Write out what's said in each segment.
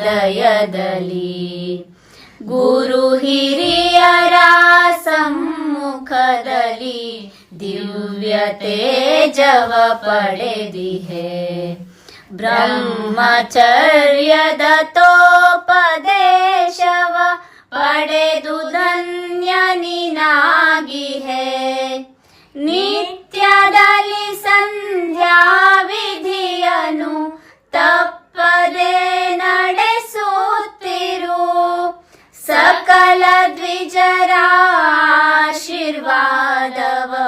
ದಯದಲ್ಲಿ ಗುರು ಹಿರಿಯರ ಸಮ್ಮುಖದಲ್ಲಿ ದಿವ್ಯ ತೇಜವ ಪಡೆದಿಹೆ ಬ್ರಹ್ಮಚರ್ಯದ ತೋಪದೇಶವ ಪಡೆದು ಧನ್ಯನಿನಾಗಿಹೆ ನಿತ್ಯದಲ್ಲಿ ಸಂಧ್ಯಾ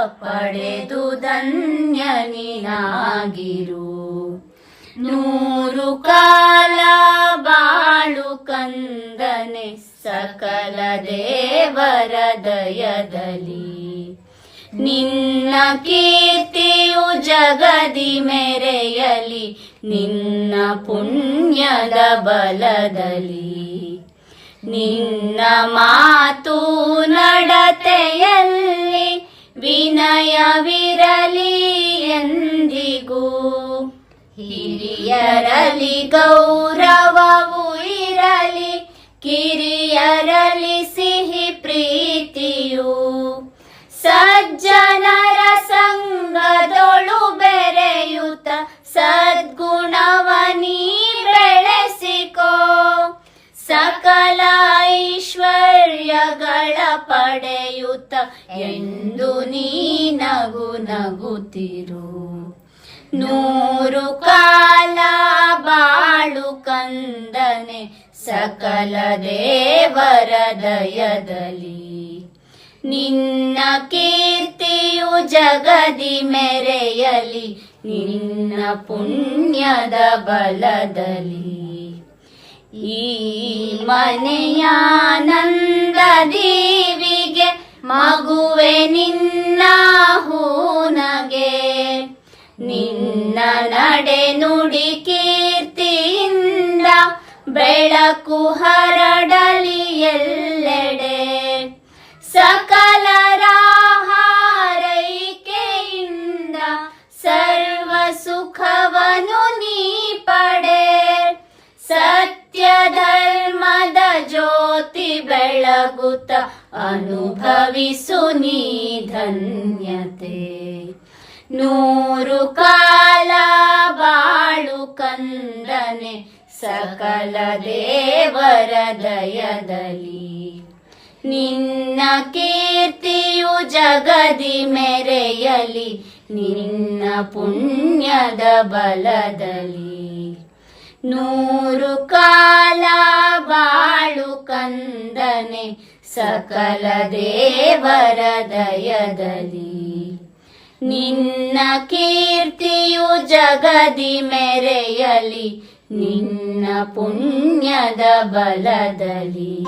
ಪಡೆದು ಧನ್ಯನಿನಾಗಿರು ನೂರು ಕಾಲ ಬಾಳು ಕಂದನೆ ಸಕಲ ದೇವರ ದಯದಲ್ಲಿ. ನಿನ್ನ ಕೀರ್ತಿಯು ಜಗದಿ ಮೆರೆಯಲಿ, ನಿನ್ನ ಪುಣ್ಯದ ಬಲದಲ್ಲಿ. ನಿನ್ನ ಮಾತು ನಡತೆಯಲ್ಲಿ ವಿನಯವಿರಲಿ ಎಂದಿಗೂ. ಹಿರಿಯರಲಿ ಗೌರವವು ಇರಲಿ ಕಿರಿಯರಲಿ ಸಿಹಿ ಪ್ರೀತಿಯು. ಸಜ್ಜನರ ಸಂಗದೊಳು ಬೆರೆಯುತ್ತ ಸದ್ಗುಣವನೀ ಬೆಳೆಸಿಕೋ. ಸಕಲ ಪಡೆಯುತ್ತ ಎಂದು ನೀ ನಗು ನಗುತ್ತಿರು. ನೂರು ಕಾಲ ಬಾಳು ಕಂದನೆ ಸಕಲ ದೇವರ ದಯದಲ್ಲಿ. ನಿನ್ನ ಕೀರ್ತಿಯು ಜಗದಿ ಮೆರೆಯಲಿ, ನಿನ್ನ ಪುಣ್ಯದ ಬಲದಲ್ಲಿ. ಈ ಮನೆಯಾನಂದ ದೀವಿಗೆ ಮಗುವೆ ನಿನ್ನ ಹೂನಗೆ. ನಿನ್ನ ನಡೆ ನುಡಿ ಕೀರ್ತಿಯಿಂದ ಬೆಳಕು ಹರಡಲಿ ಎಲ್ಲೆಡೆ. ಸಕಲರ ಹಾರೈಕೆಯಿಂದ ಸರ್ವ ಸುಖವನು ನೀ ಪಡೆ. ಸತ್ಯ ಧರ್ಮದ ಜ್ಯೋತಿ ಬೆಳಗುತ್ತ ಅನುಭವಿಸು ನೀ ಧನ್ಯತೆ. ನೂರು ಕಾಲ ಬಾಳು ಕಂದನೆ ಸಕಲ ದೇವರ ದಯದಲ್ಲಿ. ನಿನ್ನ ಕೀರ್ತಿಯು ಜಗದಿ ಮೆರೆಯಲಿ, ನಿನ್ನ ಪುಣ್ಯದ ಬಲದಲ್ಲಿ. ನೂರು ಕಾಲ ಬಾಳು ಕಂದನೆ ಸಕಲ ದೇವರ ದಯದಲ್ಲಿ. ನಿನ್ನ ಕೀರ್ತಿಯು ಜಗದಿ ಮೆರೆಯಲಿ ನಿನ್ನ ಪುಣ್ಯದ ಬಲದಲ್ಲಿ.